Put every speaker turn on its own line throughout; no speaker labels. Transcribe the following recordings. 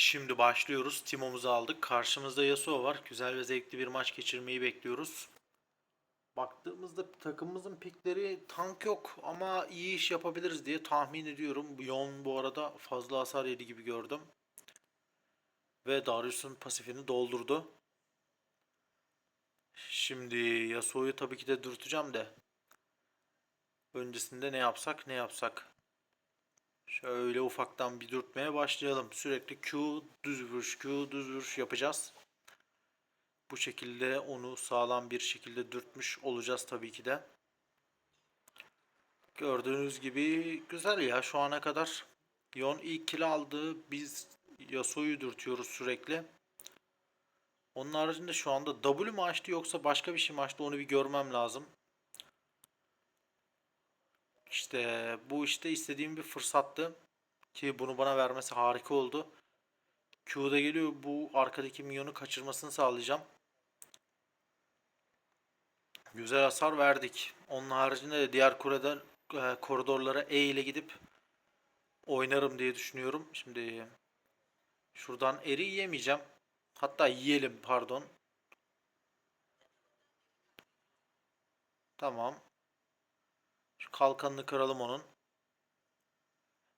Şimdi başlıyoruz. Timo'muzu aldık. Karşımızda Yasuo var. Güzel ve zevkli bir maç geçirmeyi bekliyoruz. Baktığımızda takımımızın pikleri tank yok ama iyi iş yapabiliriz diye tahmin ediyorum. Yon bu arada fazla hasar yedi gibi gördüm. Ve Darius'un pasifini doldurdu. Şimdi Yasuo'yu tabii ki de dürteceğim de. Öncesinde ne yapsak ne yapsak. Şöyle ufaktan bir dürtmeye başlayalım. Sürekli Q düz vuruş Q düz vuruş yapacağız. Bu şekilde onu sağlam bir şekilde dürtmüş olacağız tabii ki de. Gördüğünüz gibi güzel ya şu ana kadar. Yon ilk kill aldı. Biz Yasuo'yu dürtüyoruz sürekli. Onun haricinde şu anda W mu açtı yoksa başka bir şey mi açtı onu bir görmem lazım. İşte bu işte istediğim bir fırsattı. Ki bunu bana vermesi harika oldu. Q'da geliyor bu arkadaki minyonu kaçırmasını sağlayacağım. Güzel hasar verdik. Onun haricinde de diğer kureden, e, koridorlara E ile gidip oynarım diye düşünüyorum. Şimdi şuradan eri yiyemeyeceğim. Hatta yiyelim pardon. Tamam. Şu kalkanını kıralım onun.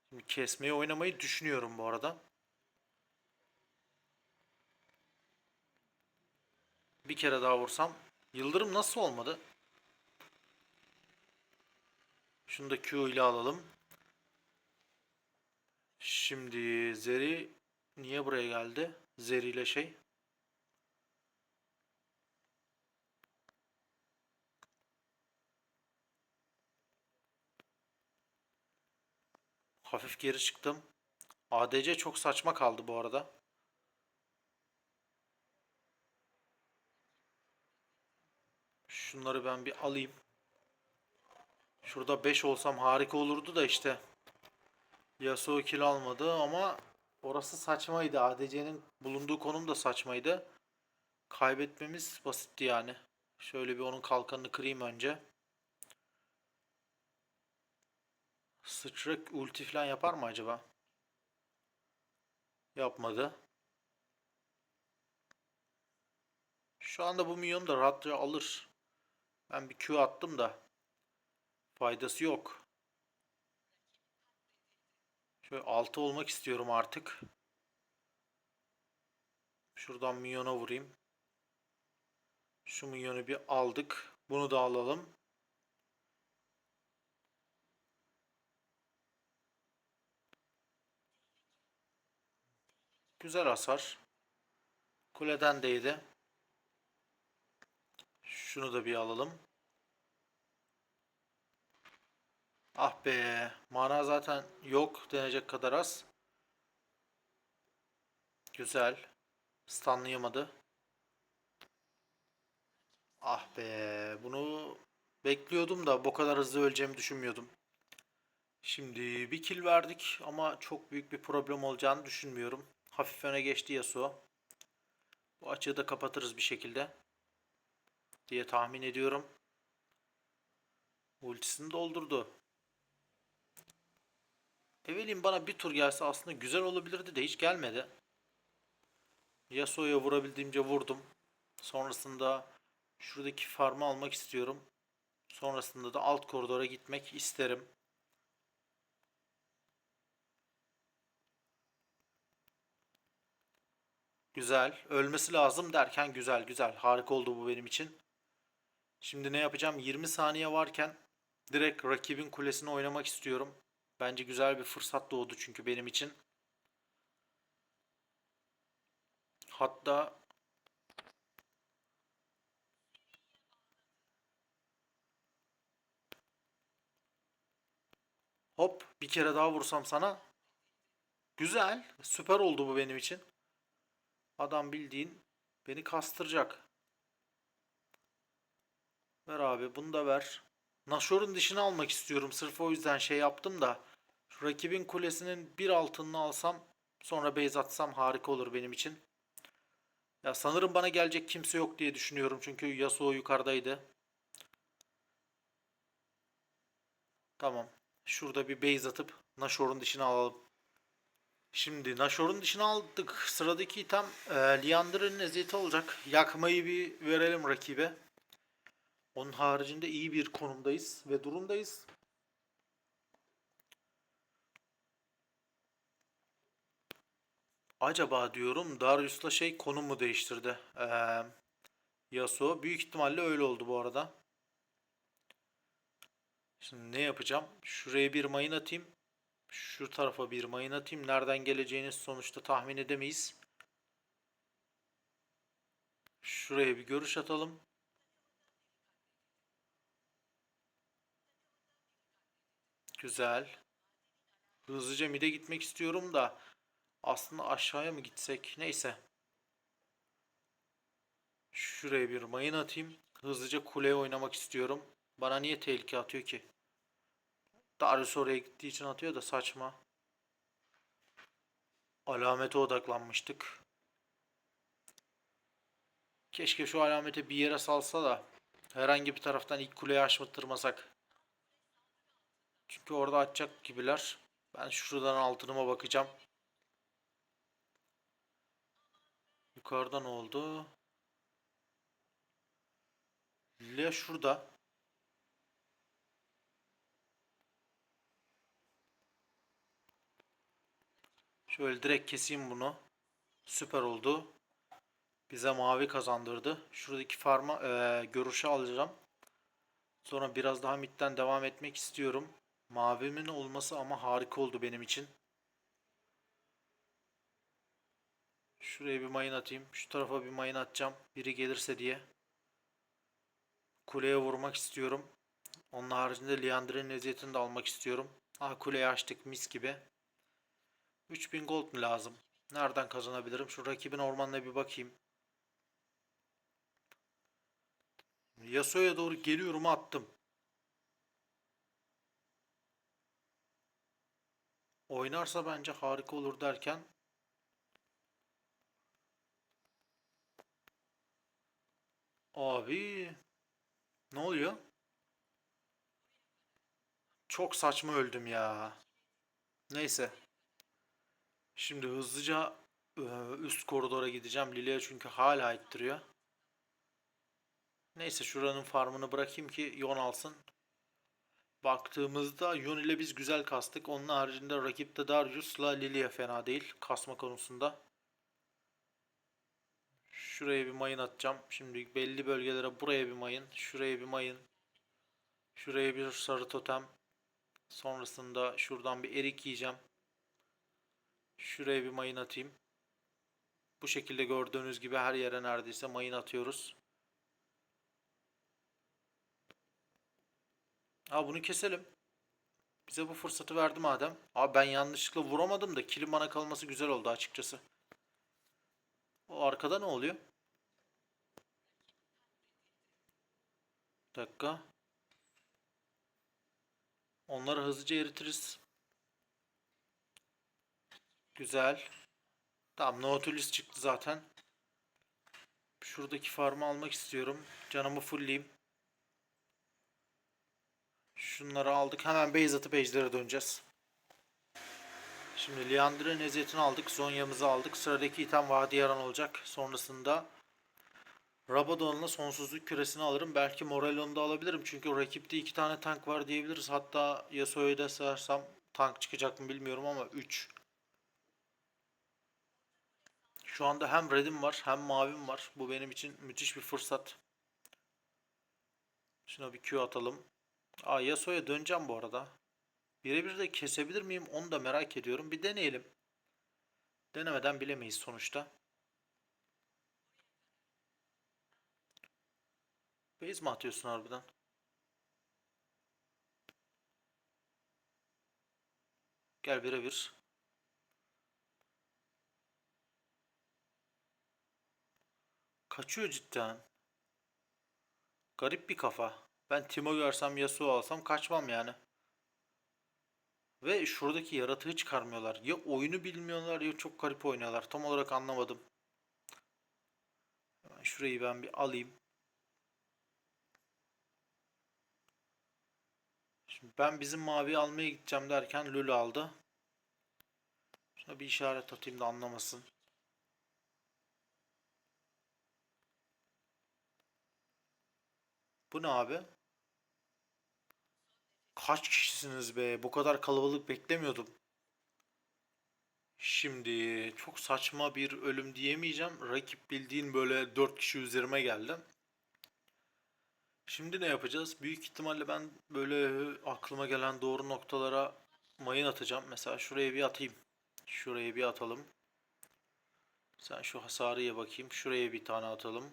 Şimdi kesmeyi oynamayı düşünüyorum bu arada. Bir kere daha vursam. Yıldırım nasıl olmadı? Şunu da Q ile alalım. Şimdi Zeri niye buraya geldi? Zeri ile şey. Hafif geri çıktım. ADC çok saçma kaldı bu arada. Şunları ben bir alayım. Şurada 5 olsam harika olurdu da işte. Yasuo kill almadı ama orası saçmaydı. ADC'nin bulunduğu konum da saçmaydı. Kaybetmemiz basitti yani. Şöyle bir onun kalkanını kırayım önce. Sıçrak ulti falan yapar mı acaba? Yapmadı. Şu anda bu minyonu da rahatça alır. Ben bir Q attım da faydası yok. Şöyle 6 olmak istiyorum artık. Şuradan minyona vurayım. Şu minyonu bir aldık. Bunu da alalım. Güzel hasar. Kuleden değdi. Şunu da bir alalım. Ah be. Mana zaten yok denecek kadar az. Güzel. Stunlayamadı. Ah be. Bunu bekliyordum da bu kadar hızlı öleceğimi düşünmüyordum. Şimdi bir kill verdik ama çok büyük bir problem olacağını düşünmüyorum. Hafif öne geçti Yasuo. Bu açığı da kapatırız bir şekilde. Diye tahmin ediyorum. Ultisini doldurdu. Evelyn bana bir tur gelse aslında güzel olabilirdi de hiç gelmedi. Yasuo'ya vurabildiğimce vurdum. Sonrasında şuradaki farmı almak istiyorum. Sonrasında da alt koridora gitmek isterim. Güzel. Ölmesi lazım derken güzel güzel. Harika oldu bu benim için. Şimdi ne yapacağım? 20 saniye varken direkt rakibin kulesini oynamak istiyorum. Bence güzel bir fırsat doğdu çünkü benim için. Hatta Hop bir kere daha vursam sana. Güzel. Süper oldu bu benim için. Adam bildiğin beni kastıracak. Ver abi bunu da ver. Nashor'un dişini almak istiyorum. Sırf o yüzden şey yaptım da. Şu rakibin kulesinin bir altını alsam sonra base atsam harika olur benim için. Ya sanırım bana gelecek kimse yok diye düşünüyorum. Çünkü Yasuo yukarıdaydı. Tamam. Şurada bir base atıp Nashor'un dişini alalım. Şimdi Nashor'un dışına aldık. Sıradaki item e, Liandry'nin eziyeti olacak. Yakmayı bir verelim rakibe. Onun haricinde iyi bir konumdayız ve durumdayız. Acaba diyorum Darius'la şey konum mu değiştirdi? Ee, Yasuo. Büyük ihtimalle öyle oldu bu arada. Şimdi ne yapacağım? Şuraya bir mayın atayım. Şu tarafa bir mayın atayım. Nereden geleceğini sonuçta tahmin edemeyiz. Şuraya bir görüş atalım. Güzel. Hızlıca mid'e gitmek istiyorum da aslında aşağıya mı gitsek? Neyse. Şuraya bir mayın atayım. Hızlıca kuleye oynamak istiyorum. Bana niye tehlike atıyor ki? Darius oraya gittiği için atıyor da saçma. Alamete odaklanmıştık. Keşke şu alameti bir yere salsa da herhangi bir taraftan ilk kuleyi aşmıttırmasak. Çünkü orada açacak gibiler. Ben şuradan altınıma bakacağım. Yukarıda ne oldu? Lea şurada. Şöyle direkt keseyim bunu. Süper oldu. Bize mavi kazandırdı. Şuradaki farma e, görüşü alacağım. Sonra biraz daha midden devam etmek istiyorum. Mavimin olması ama harika oldu benim için. Şuraya bir mayın atayım. Şu tarafa bir mayın atacağım. Biri gelirse diye. Kuleye vurmak istiyorum. Onun haricinde Liandry'nin eziyetini de almak istiyorum. Ah kuleyi açtık mis gibi. 3000 gold mu lazım? Nereden kazanabilirim? Şu rakibin ormanına bir bakayım. Yasuo'ya doğru geliyorum attım. Oynarsa bence harika olur derken Abi ne oluyor? Çok saçma öldüm ya. Neyse. Şimdi hızlıca e, üst koridora gideceğim. Lilia çünkü hala ittiriyor. Neyse şuranın farmını bırakayım ki Yon alsın. Baktığımızda Yon ile biz güzel kastık. Onun haricinde rakipte Darius'la Lilia fena değil kasma konusunda. Şuraya bir mayın atacağım. Şimdi belli bölgelere buraya bir mayın. Şuraya bir mayın. Şuraya bir sarı totem. Sonrasında şuradan bir erik yiyeceğim. Şuraya bir mayın atayım. Bu şekilde gördüğünüz gibi her yere neredeyse mayın atıyoruz. Ha bunu keselim. Bize bu fırsatı verdi madem. Abi ben yanlışlıkla vuramadım da kilim bana kalması güzel oldu açıkçası. O arkada ne oluyor? Bir dakika. Onları hızlıca eritiriz. Güzel. Tamam Nautilus çıktı zaten. Şuradaki farmı almak istiyorum. Canımı fullleyeyim. Şunları aldık. Hemen base atıp ejder'e döneceğiz. Şimdi Liandry'nin eziyetini aldık. Zonya'mızı aldık. Sıradaki item Vadi Yaran olacak. Sonrasında Rabadon'la sonsuzluk küresini alırım. Belki Morelon'u da alabilirim. Çünkü rakipte iki tane tank var diyebiliriz. Hatta Yasuo'yu da sarsam tank çıkacak mı bilmiyorum ama 3. Şu anda hem redim var hem mavim var. Bu benim için müthiş bir fırsat. Şuna bir Q atalım. Aa Yasuo'ya döneceğim bu arada. Birebir de kesebilir miyim onu da merak ediyorum. Bir deneyelim. Denemeden bilemeyiz sonuçta. Base mi atıyorsun harbiden? Gel birebir. Kaçıyor cidden. Garip bir kafa. Ben Timo görsem Yasuo alsam kaçmam yani. Ve şuradaki yaratığı çıkarmıyorlar. Ya oyunu bilmiyorlar ya çok garip oynuyorlar. Tam olarak anlamadım. Şurayı ben bir alayım. Şimdi ben bizim maviyi almaya gideceğim derken Lulu aldı. Şuna bir işaret atayım da anlamasın. Bu ne abi? Kaç kişisiniz be? Bu kadar kalabalık beklemiyordum. Şimdi çok saçma bir ölüm diyemeyeceğim. Rakip bildiğin böyle 4 kişi üzerime geldi. Şimdi ne yapacağız? Büyük ihtimalle ben böyle aklıma gelen doğru noktalara mayın atacağım. Mesela şuraya bir atayım. Şuraya bir atalım. Sen şu hasarı ye bakayım. Şuraya bir tane atalım.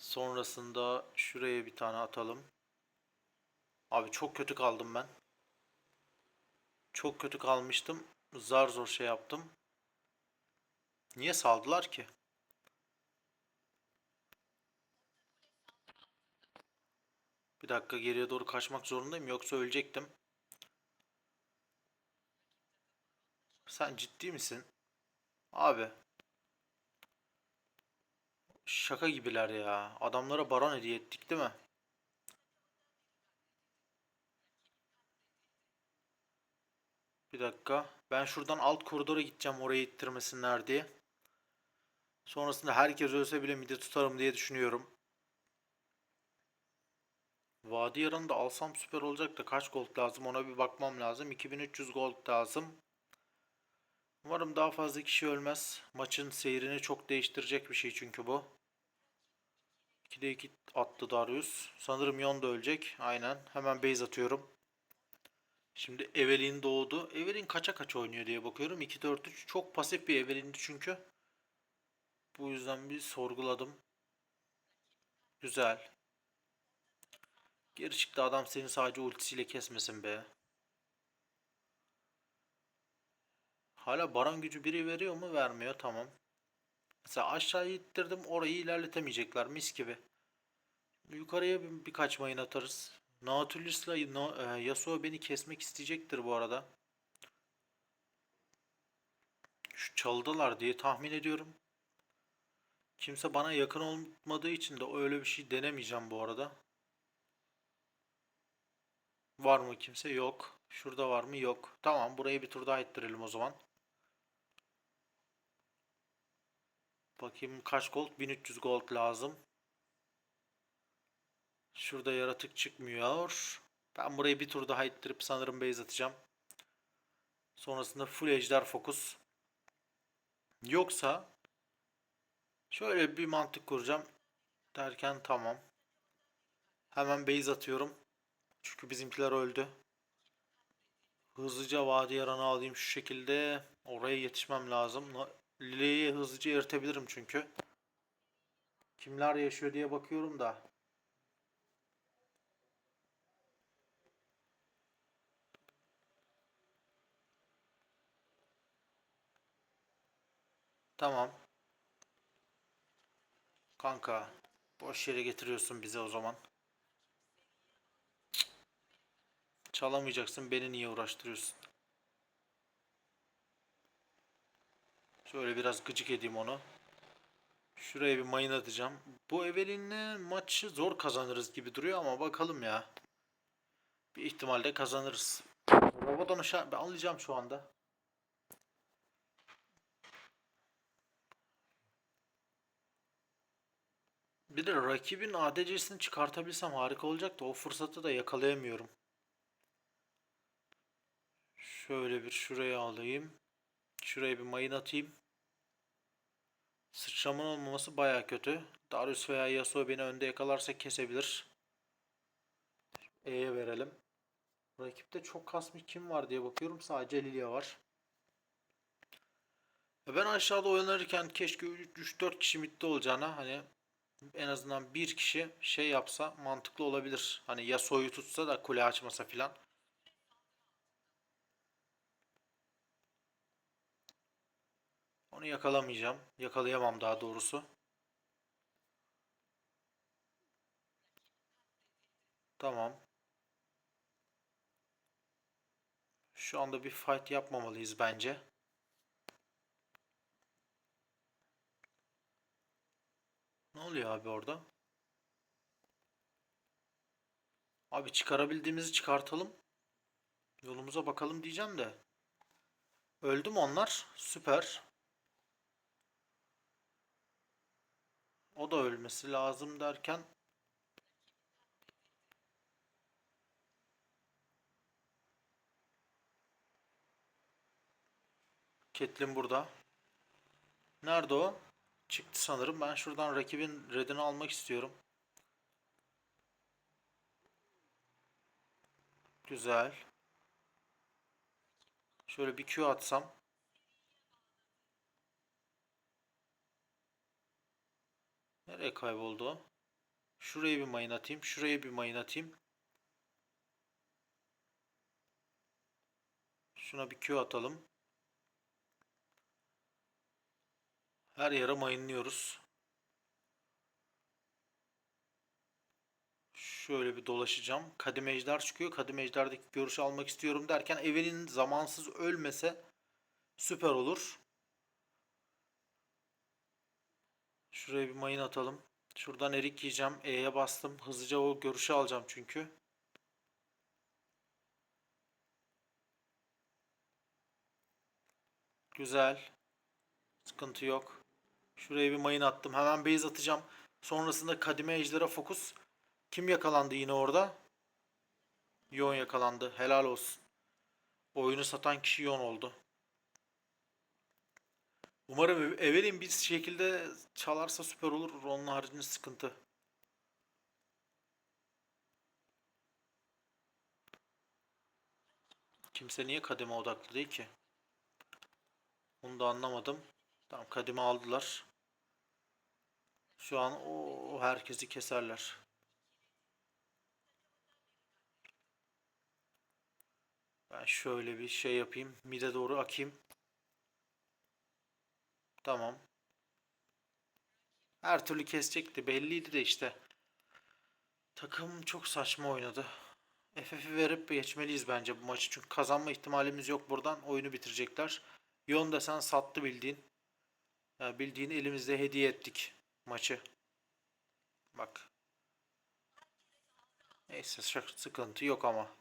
Sonrasında şuraya bir tane atalım. Abi çok kötü kaldım ben. Çok kötü kalmıştım. Zar zor şey yaptım. Niye saldılar ki? Bir dakika geriye doğru kaçmak zorundayım yoksa ölecektim. Sen ciddi misin? Abi. Şaka gibiler ya. Adamlara baron hediye ettik değil mi? Bir dakika. Ben şuradan alt koridora gideceğim orayı ittirmesinler diye. Sonrasında herkes ölse bile midi tutarım diye düşünüyorum. Vadi yarını da alsam süper olacak da kaç gold lazım ona bir bakmam lazım. 2300 gold lazım. Umarım daha fazla kişi ölmez. Maçın seyrini çok değiştirecek bir şey çünkü bu. 2'de 2 attı Darius. Sanırım Yon da ölecek. Aynen. Hemen base atıyorum. Şimdi Evelyn doğdu. Evelyn kaça kaç oynuyor diye bakıyorum. 2-4-3 çok pasif bir Evelyn'di çünkü. Bu yüzden bir sorguladım. Güzel. Geri çıktı adam seni sadece ultisiyle kesmesin be. Hala baron gücü biri veriyor mu? Vermiyor. Tamam. Mesela aşağıya ittirdim. Orayı ilerletemeyecekler. Mis gibi. Yukarıya bir, birkaç mayın atarız. Nautilus'la Na- e, Yasuo beni kesmek isteyecektir bu arada. Şu çaldılar diye tahmin ediyorum. Kimse bana yakın olmadığı için de öyle bir şey denemeyeceğim bu arada. Var mı kimse? Yok. Şurada var mı? Yok. Tamam burayı bir tur daha ettirelim o zaman. Bakayım kaç gold? 1300 gold lazım. Şurada yaratık çıkmıyor. Ben burayı bir tur daha ittirip sanırım base atacağım. Sonrasında full ejder fokus. Yoksa şöyle bir mantık kuracağım. Derken tamam. Hemen base atıyorum. Çünkü bizimkiler öldü. Hızlıca vadi yaranı alayım şu şekilde. Oraya yetişmem lazım. Lile'yi hızlıca eritebilirim çünkü. Kimler yaşıyor diye bakıyorum da. Tamam. Kanka, boş yere getiriyorsun bize o zaman. Çalamayacaksın, beni niye uğraştırıyorsun? Şöyle biraz gıcık edeyim onu. Şuraya bir mayın atacağım. Bu Evelyn'le maçı zor kazanırız gibi duruyor ama bakalım ya. Bir ihtimalle kazanırız. Rabadon'u şa- ben alacağım şu anda. Bir de rakibin ADC'sini çıkartabilsem harika olacak da o fırsatı da yakalayamıyorum. Şöyle bir şuraya alayım. Şuraya bir mayın atayım. Sıçramın olmaması baya kötü. Darius veya Yasuo beni önde yakalarsa kesebilir. E'ye verelim. Rakipte çok kasmış kim var diye bakıyorum. Sadece Lilia var. Ben aşağıda oynarken keşke 3-4 kişi midde olacağına hani en azından bir kişi şey yapsa mantıklı olabilir. Hani Yasuo'yu tutsa da kule açmasa filan. Onu yakalamayacağım. Yakalayamam daha doğrusu. Tamam. Şu anda bir fight yapmamalıyız bence. Ne oluyor abi orada? Abi çıkarabildiğimizi çıkartalım. Yolumuza bakalım diyeceğim de. Öldü mü onlar? Süper. O da ölmesi lazım derken Caitlyn burada. Nerede o? Çıktı sanırım. Ben şuradan rakibin redini almak istiyorum. Güzel. Şöyle bir Q atsam. Nereye kayboldu o? Şuraya bir mayın atayım. Şuraya bir mayın atayım. Şuna bir Q atalım. Her yere mayınlıyoruz. Şöyle bir dolaşacağım. Kadim Ejder çıkıyor. Kadim Ejder'deki görüşü almak istiyorum derken Evelyn zamansız ölmese süper olur. Şuraya bir mayın atalım. Şuradan erik yiyeceğim. E'ye bastım. Hızlıca o görüşü alacağım çünkü. Güzel. Sıkıntı yok. Şuraya bir mayın attım. Hemen base atacağım. Sonrasında kadime ejderha fokus. Kim yakalandı yine orada? Yon yakalandı. Helal olsun. Oyunu satan kişi Yon oldu. Umarım Evelyn bir şekilde çalarsa süper olur. Onun haricinde sıkıntı. Kimse niye kademe odaklı değil ki? Onu da anlamadım. Tamam kademe aldılar. Şu an o herkesi keserler. Ben şöyle bir şey yapayım. Mide doğru akayım. Tamam. Her türlü kesecekti. Belliydi de işte. Takım çok saçma oynadı. FF'i verip geçmeliyiz bence bu maçı. Çünkü kazanma ihtimalimiz yok buradan. Oyunu bitirecekler. Yon desen sattı bildiğin. Ya bildiğin elimizde hediye ettik maçı. Bak. Neyse sıkıntı yok ama.